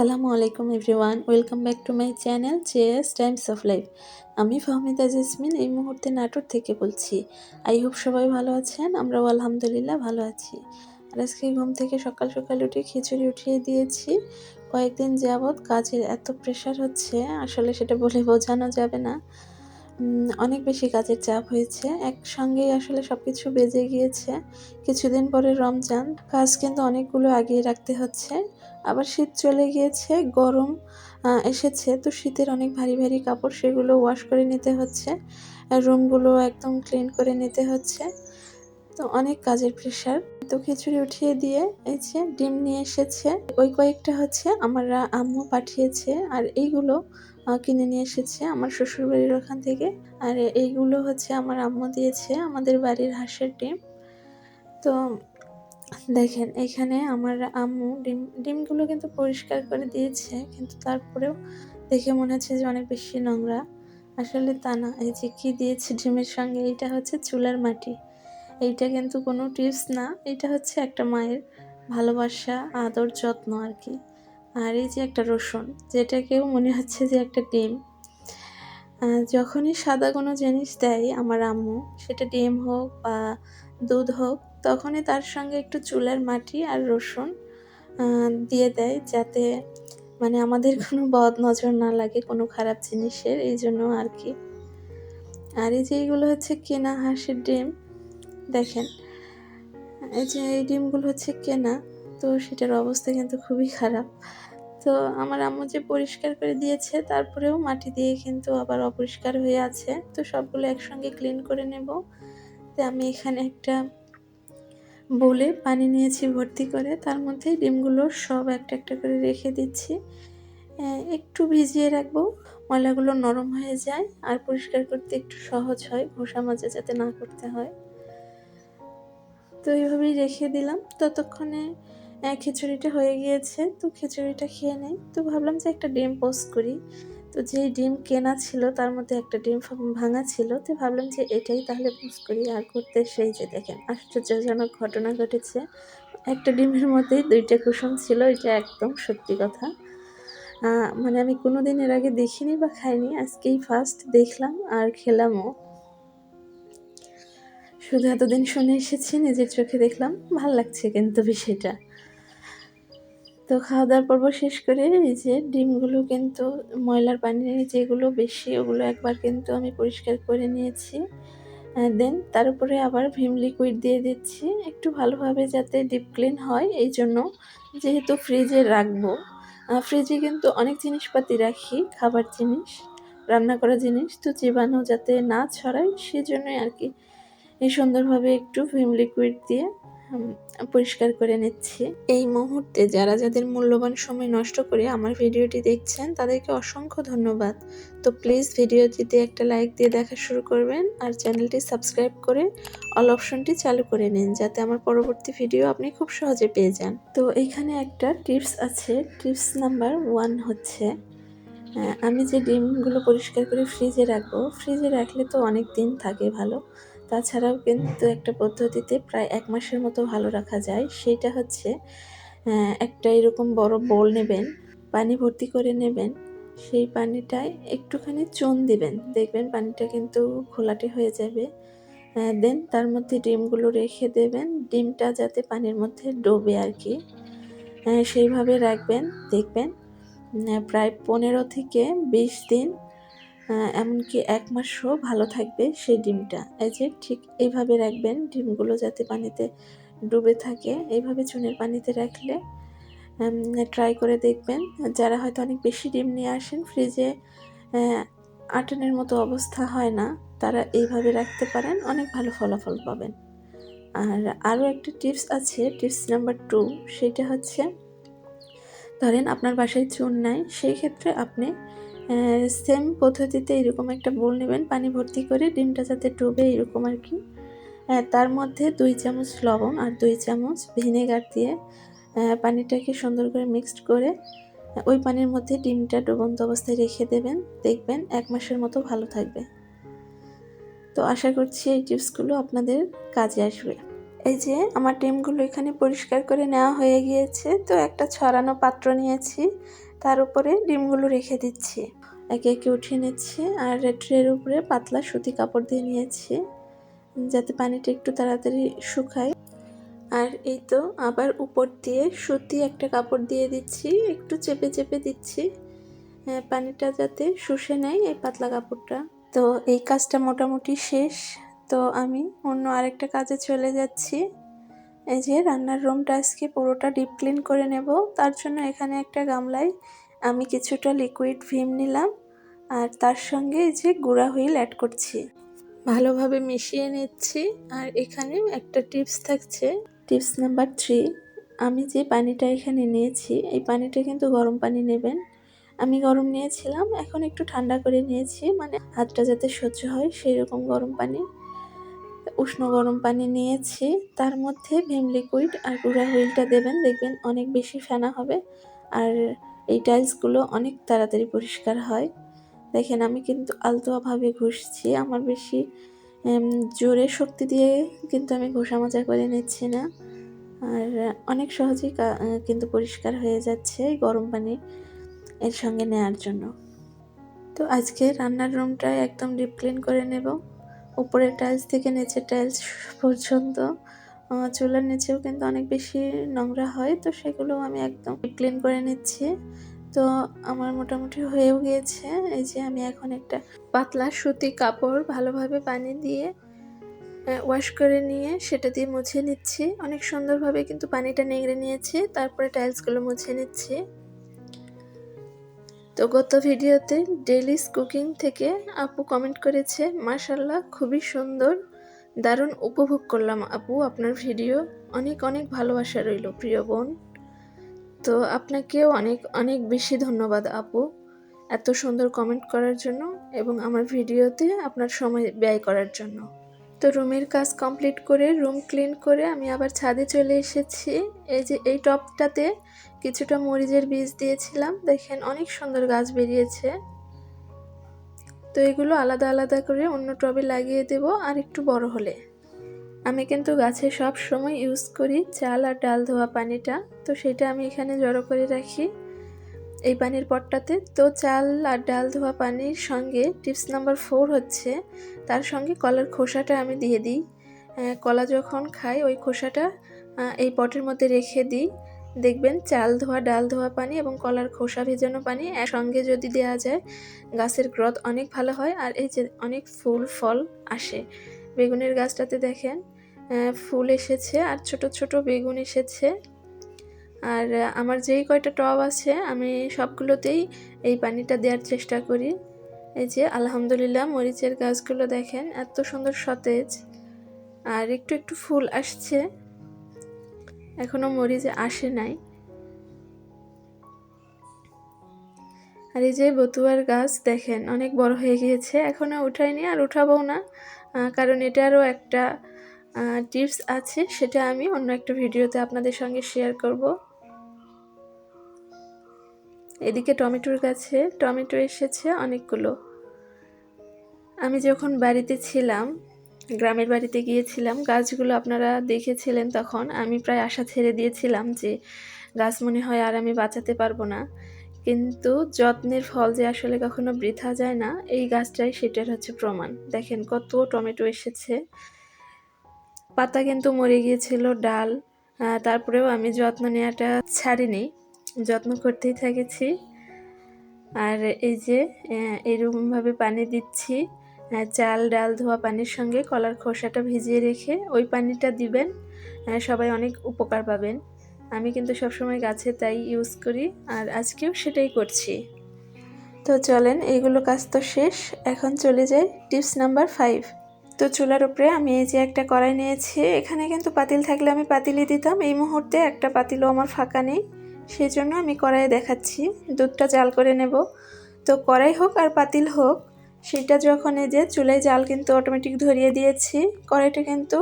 আসসালামু আলাইকুম everyone, welcome back to my channel chairs times of life. আমি Fahmida jasmine, এই মুহূর্তে নাটোর থেকে বলছি। আই হোপ সবাই ভালো আছেন, আমরাও আলহামদুলিল্লাহ ভালো আছি। আর আজকে ঘুম থেকে সকাল সকাল উঠে খিচুড়ি উঠিয়ে দিয়েছি। কয়েকদিন যাবৎ কাজের এত প্রেশার হচ্ছে, আসলে সেটা বলে বোঝানো যাবে না। অনেক বেশি কাজের চাপ হয়েছে। একসঙ্গেই আসলে সব কিছু বেজে গিয়েছে। কিছুদিন পরে রমজান, কাজ কিন্তু অনেকগুলো আগিয়ে রাখতে হচ্ছে। আবার শীত চলে গিয়েছে, গরম এসেছে, তো শীতের অনেক ভারী ভারী কাপড় সেগুলো ওয়াশ করে নিতে হচ্ছে। রুমগুলো একদম ক্লিন করে নিতে হচ্ছে। তো অনেক কাজের প্রেশার তো খিচুড়ি উঠিয়ে দিয়ে এই যে ডিম নিয়ে এসেছে। ওই কয়েকটা হচ্ছে আমার আম্মু পাঠিয়েছে আর এইগুলো কিনে নিয়ে এসেছে আমার শ্বশুরবাড়ির ওখান থেকে। আর এইগুলো হচ্ছে আমার আম্মু দিয়েছে আমাদের বাড়ির হাঁসের ডিম। তো দেখেন এখানে আমার আম্মু ডিম, ডিমগুলো কিন্তু পরিষ্কার করে দিয়েছে, কিন্তু তারপরেও দেখে মনে হচ্ছে যে অনেক বেশি নোংরা। আসলে তা না, এই যে কী দিয়েছে ডিমের সঙ্গে এইটা হচ্ছে চুলার মাটি। এইটা কিন্তু কোনো টিপস না। এটা হচ্ছে একটা মায়ের ভালোবাসা, আদর, যত্ন আর কি আর এই যে একটা রসুন, যেটাকেও মনে হচ্ছে যে একটা ডিম। যখনই সাদা কোনো জিনিস দেয় আমার আম্মু, সেটা ডিম হোক বা দুধ হোক, তখনই তার সঙ্গে একটু চুলার মাটি আর রসুন দিয়ে দেয় যাতে মানে আমাদের কোনো বদ নজর না লাগে কোনো খারাপ জিনিসের, এই জন্য আর কি আর এই যে এইগুলো হচ্ছে কেনা হাঁসের ডিম দেখেন, এই যে এই ডিমগুলো হচ্ছে কেনা, তো সেটার অবস্থা কিন্তু খুবই খারাপ। তো আমার আম্মু যে পরিষ্কার করে দিয়েছে, তারপরেও মাটি দিয়ে কিন্তু আবার অপরিষ্কার হয়ে আছে। তো সবগুলো একসঙ্গে ক্লিন করে নেব। তো আমি এখানে একটা বলে পানি নিয়েছি ভর্তি করে, তার মধ্যে ডিমগুলো সব একটা একটা করে রেখে দিচ্ছি। একটু ভিজিয়ে রাখব, ময়লাগুলো নরম হয়ে যায়, আর পরিষ্কার করতে একটু সহজ হয়, ঘষা মাজা যাতে না করতে হয়। তো এইভাবেই রেখে দিলাম। ততক্ষণে খিচুড়িটা হয়ে গিয়েছে। তো খিচুড়িটা খেয়ে নেই। তো ভাবলাম যে একটা ডিম পোস্ট করি। তো যেই ডিম কেনা ছিল, তার মধ্যে একটা ডিম ভাঙা ছিল। তো ভাবলাম যে এটাই তাহলে পোস্ট করি। আর করতে সেই যে দেখেন, আশ্চর্যজনক ঘটনা ঘটেছে। একটা ডিমের মধ্যেই দুইটা কুসুম ছিল, এটা একদম সত্যি কথা। মানে আমি কোনোদিন এর আগে দেখিনি বা খাইনি। আজকেই ফার্স্ট দেখলাম আর খেলামও। শুধু এতদিন শুনে এসেছি, নিজের চোখে দেখলাম, ভালো লাগছে কিন্তু বিষয়টা। তো খাওয়া দাওয়ার পর্ব শেষ করে এই যে ডিমগুলো কিন্তু, ময়লার পানি যেগুলো বেশি, ওগুলো একবার কিন্তু আমি পরিষ্কার করে নিয়েছি। দেন তার উপরে আবার ভিম লিকুইড দিয়ে দিচ্ছি, একটু ভালোভাবে যাতে ডিপ ক্লিন হয়, এই জন্য যেহেতু ফ্রিজে রাখব। ফ্রিজে কিন্তু অনেক জিনিসপাতি রাখি, খাবার জিনিস, রান্না করা জিনিস, তো জীবাণু যাতে না ছড়ায়, সেজন্যই আর কি সুন্দরভাবে একটু ভিম লিকুইড দিয়ে পরিষ্কার করে নিচ্ছি। এই মুহূর্তে যারা যাদের মূল্যবান সময় নষ্ট করে আমার ভিডিওটি দেখছেন, তাদেরকে অসংখ্য ধন্যবাদ। তো প্লিজ ভিডিওটিতে একটা লাইক দিয়ে দেখা শুরু করবেন আর চ্যানেলটি সাবস্ক্রাইব করে অল অপশনটি চালু করে নিন, যাতে আমার পরবর্তী ভিডিও আপনি খুব সহজে পেয়ে যান। তো এইখানে একটা টিপস আছে। টিপস নাম্বার ওয়ান হচ্ছে আমি যে ডিমগুলো পরিষ্কার করে ফ্রিজে রাখব ফ্রিজে রাখলে তো অনেক দিন থাকে ভালো। তাছাড়াও কিন্তু একটা পদ্ধতিতে প্রায় এক মাসের মতো ভালো রাখা যায়। সেটা হচ্ছে একটা এরকম বড় বোল নেবেন, পানি ভর্তি করে নেবেন, সেই পানিটায় একটুখানি চুন দিবেন। দেখবেন পানিটা কিন্তু ঘোলাটে হয়ে যাবে। দেন তার মধ্যে ডিমগুলো রেখে দেবেন। ডিমটা যাতে পানির মধ্যে ডোবে আর কি। সেইভাবে রাখবেন। দেখবেন প্রায় পনেরো থেকে বিশ দিন এমনকি এক মাসও ভালো থাকবে সেই ডিমটা। এই যে ঠিক এইভাবে রাখবেন, ডিমগুলো যাতে পানিতে ডুবে থাকে, এইভাবে চুনের পানিতে রাখলে ট্রাই করে দেখবেন। যারা হয়তো অনেক বেশি ডিম নিয়ে আসেন, ফ্রিজে আটানের মতো অবস্থা হয় না, তারা এইভাবে রাখতে পারেন, অনেক ভালো ফলাফল পাবেন। আর আরও একটা টিপস আছে টিপস নাম্বার টু সেটা হচ্ছে, ধরেন আপনার বাসায় চুন নাই, সেই ক্ষেত্রে আপনি সেম পদ্ধতিতে এরকম একটা বোল নেবেন, পানি ভর্তি করে ডিমটা যাতে ডুবে এরকম আর কি। তার মধ্যে দুই চামচ লবণ আর দুই চামচ ভিনেগার দিয়ে পানিটাকে সুন্দর করে মিক্সড করে ওই পানির মধ্যে ডিমটা ডুবন্ত অবস্থায় রেখে দেবেন। দেখবেন এক মাসের মতো ভালো থাকবে। তো আশা করছি এই টিপসগুলো আপনাদের কাজে আসবে। এই যে আমার ডিমগুলো এখানে পরিষ্কার করে নেওয়া হয়ে গিয়েছে, তো একটা ছড়ানো পাত্র নিয়েছি। তার উপরে ডিমগুলো রেখে দিচ্ছি। একে একে উঠিয়ে নিচ্ছি আর ট্রের উপরে পাতলা সুতি কাপড় দিয়ে নিয়েছি যাতে পানিটা একটু তাড়াতাড়ি শুকায়। আর এই তো আবার উপর দিয়ে সুতি একটা কাপড় দিয়ে দিচ্ছি একটু চেপে চেপে দিচ্ছি। হ্যাঁ, পানিটা যাতে শুষে নেয় এই পাতলা কাপড়টা। তো এই কাজটা মোটামুটি শেষ। তো আমি অন্য আরেকটা কাজে চলে যাচ্ছি। এই যে রান্নার রুমটা আজকে পুরোটা ডিপ ক্লিন করে নেব। তার জন্য এখানে একটা গামলায় আমি কিছুটা লিকুইড ভিম নিলাম আর তার সঙ্গে এই যে গুঁড়া হুইল অ্যাড করছি। ভালোভাবে মিশিয়ে নিচ্ছি আর এখানে একটা টিপস থাকছে। টিপস নাম্বার থ্রি আমি যে পানিটা এখানে নিয়েছি, এই পানিটা কিন্তু গরম পানি নেবেন। আমি গরম নিয়েছিলাম, এখন একটু ঠান্ডা করে নিয়েছি মানে হাতটা যাতে সহ্য হয় সেই রকম গরম পানি। উষ্ণ গরম পানি নিয়েছি। তার মধ্যে ভিম লিকুইড আর গুঁড়া হুইলটা দেবেন, দেখবেন অনেক বেশি ফেনা হবে। আর এই টাইলসগুলো অনেক তাড়াতাড়ি পরিষ্কার হয়। দেখেন, আমি কিন্তু আলতোভাবে ঘষছি। আমার বেশি জোরে শক্তি দিয়ে কিন্তু আমি ঘষা মাজা করে নিচ্ছি না। আর অনেক সহজেই কিন্তু পরিষ্কার হয়ে যাচ্ছে গরম পানি এর সঙ্গে নেয়ার জন্য। তো আজকে রান্নার রুমটা একদম ডিপ ক্লিন করে নেব। উপরের টাইলস থেকে নিচের টাইলস পর্যন্ত চুলার নিচেও কিন্তু অনেক বেশি নোংরা হয়, তো সেগুলো আমি একদম ক্লিন করে নিচ্ছি। তো আমার মোটামুটি হয়েও গিয়েছে, এই যে আমি এখন একটা পাতলা সুতি কাপড় ভালোভাবে পানি দিয়ে ওয়াশ করে নিয়ে সেটা দিয়ে মুছে নিচ্ছি। অনেক সুন্দরভাবে কিন্তু পানিটা নেংড়ে নিয়েছি, তারপরে টাইলসগুলো মুছে নিচ্ছি। তো গত ভিডিওতে ডেলিস কুকিং থেকে আপু কমেন্ট করেছে মাশাল্লাহ খুবই সুন্দর, দারুণ উপভোগ করলাম আপু। আপনার ভিডিও অনেক অনেক ভালোবাসা রইল, প্রিয় বোন। তো আপনাকেও অনেক অনেক বেশি ধন্যবাদ আপু এত সুন্দর কমেন্ট করার জন্য এবং আমার ভিডিওতে আপনার সময় ব্যয় করার জন্য। তো রুমের কাজ কমপ্লিট করে রুম ক্লিন করে আমি আবার ছাদে চলে এসেছি। এই যে এই টপটাতে কিছুটা মরিচের বীজ দিয়েছিলাম। দেখেন অনেক সুন্দর গাছ বেরিয়েছে। তো এগুলো আলাদা আলাদা করে অন্য টবে লাগিয়ে দেব আর একটু বড় হলে। আমি কিন্তু গাছে সব সময় ইউজ করি চাল আর ডাল ধোয়া পানিটা। তো সেটা আমি এখানে জড়ো করে রাখি এই পানির পটটাতে। তো চাল আর ডাল ধোয়া পানির সঙ্গে টিপস নাম্বার ফোর হচ্ছে, তার সঙ্গে কলার খোসাটা আমি দিয়ে দিই। কলা যখন খাই ওই খোসাটা এই পটের মধ্যে রেখে দিই। দেখবেন চাল ধোয়া, ডাল ধোয়া পানি এবং কলার খোসা ভেজানো পানি একসঙ্গে যদি দেওয়া যায়, গাছের গ্রোথ অনেক ভালো হয় আর এই যে অনেক ফুল, ফল আসে। বেগুনের গাছটাতে দেখেন ফুল এসেছে আর ছোট ছোট বেগুন এসেছে। আর আমার যেই কয়টা টব আছে, আমি সবগুলোতেই এই পানিটা দেওয়ার চেষ্টা করি। এই যে আলহামদুলিল্লাহ মরিচের গাছগুলো দেখেন, এত সুন্দর সতেজ। আর একটু একটু ফুল আসছে। এখনও মরিচ আসে নাই। আর এই যে বতুয়ার গাছ দেখেন, অনেক বড় হয়ে গিয়েছে এখনও উঠাইনি আর উঠাবো না। কারণ এটারও একটা টিপস আছে, সেটা আমি অন্য একটা ভিডিওতে আপনাদের সঙ্গে শেয়ার করব। এদিকে টমেটোর গাছে, টমেটো এসেছে অনেকগুলো। আমি যখন বাড়িতে ছিলাম গ্রামের বাড়িতে গিয়েছিলাম। গাছগুলো আপনারা দেখেছিলেন তখন। আমি প্রায় আশা ছেড়ে দিয়েছিলাম যে গাছ মনে হয় আর আমি বাঁচাতে পারব না। কিন্তু যত্নের ফল যে আসলে কখনো বৃথা যায় না, এই গাছটাই সেটার হচ্ছে প্রমাণ। দেখেন কত টমেটো এসেছে। পাতা কিন্তু মরে গিয়েছিল, ডাল। তারপরেও আমি যত্ন নেওয়াটা ছাড়িনি। যত্ন করতেই থাকেছি। আর এই যে এরকমভাবে পানি দিচ্ছি। চাল, ডাল, ধোয়া পানির সঙ্গে কলার খোসাটা ভিজিয়ে রেখে ওই পানিটা দিবেন। সবাই অনেক উপকার পাবেন। আমি কিন্তু সবসময় গাছে তাই ইউজ করি আর আজকেও সেটাই করছি। তো চলেন, এইগুলো কাজ তো শেষ। এখন চলে যাই টিপস নাম্বার ফাইভ তো চুলার উপরে আমি এই যে একটা কড়াই নিয়েছি, এখানে কিন্তু পাতিল থাকলে আমি পাতিলই দিতাম। এই মুহূর্তে একটা পাতিলও আমার ফাঁকা নেই সেই জন্য আমি কড়াইয়ে দেখাচ্ছি। দুধটা জাল করে নেব। তো কড়াই হোক আর পাতিল হোক সেটা যখন এই যে চুলায় জাল কিন্তু অটোমেটিক ধরিয়ে দিয়েছি, কড়াইটা কিন্তু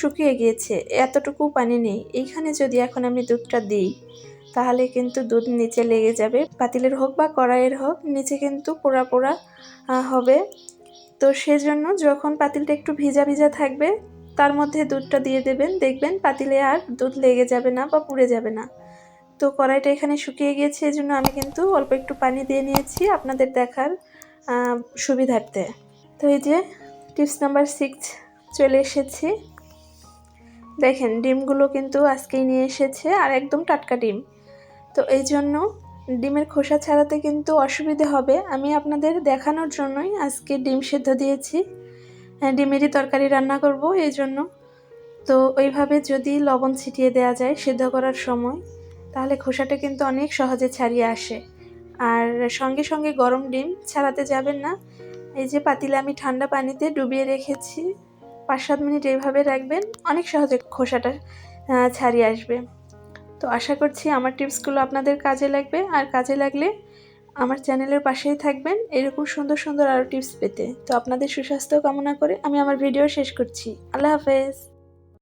শুকিয়ে গিয়েছে, এতটুকু পানি নেই। এইখানে যদি এখন আমি দুধটা দিই, তাহলে কিন্তু দুধ নিচে লেগে যাবে, পাতিলের হোক বা কড়াইয়ের হোক, নিচে কিন্তু পোড়া পোড়া হবে। তো সেজন্য যখন পাতিলটা একটু ভিজা ভিজা থাকবে, তার মধ্যে দুধটা দিয়ে দেবেন, দেখবেন পাতিলে আর দুধ লেগে যাবে না বা পুড়ে যাবে না। তো কড়াইটা এখানে শুকিয়ে গিয়েছে এই জন্য আমি কিন্তু অল্প একটু পানি দিয়ে নিয়েছি, আপনাদের দেখার সুবিধার্থে। তো এই যে টিপস নাম্বার সিক্স চলে এসেছি। দেখেন ডিমগুলো কিন্তু আজকেই নিয়ে এসেছে আর একদম টাটকা ডিম। তো এই জন্য ডিমের খোসা ছাড়াতে কিন্তু অসুবিধে হবে। আমি আপনাদের দেখানোর জন্যই আজকে ডিম সেদ্ধ দিয়েছি। হ্যাঁ, ডিমেরই তরকারি রান্না করব এই জন্য। তো ওইভাবে যদি লবণ ছিটিয়ে দেওয়া যায় সেদ্ধ করার সময় তাহলে খোসাটা কিন্তু অনেক সহজে ছাড়িয়ে আসে। আর সঙ্গে সঙ্গে গরম ডিম ছাড়াতে যাবেন না। এই যে পাতিলে আমি ঠান্ডা পানিতে ডুবিয়ে রেখেছি। পাঁচ সাত মিনিট এইভাবে রাখবেন, অনেক সহজে খোসাটা ছাড়িয়ে আসবে। তো আশা করছি আমার টিপসগুলো আপনাদের কাজে লাগবে। আর কাজে লাগলে আমার চ্যানেলের পাশেই থাকবেন, এরকম সুন্দর সুন্দর আরও টিপস পেতে। তো আপনাদের সুস্বাস্থ্য কামনা করে আমি আমার ভিডিও শেষ করছি। আল্লাহ হাফেজ।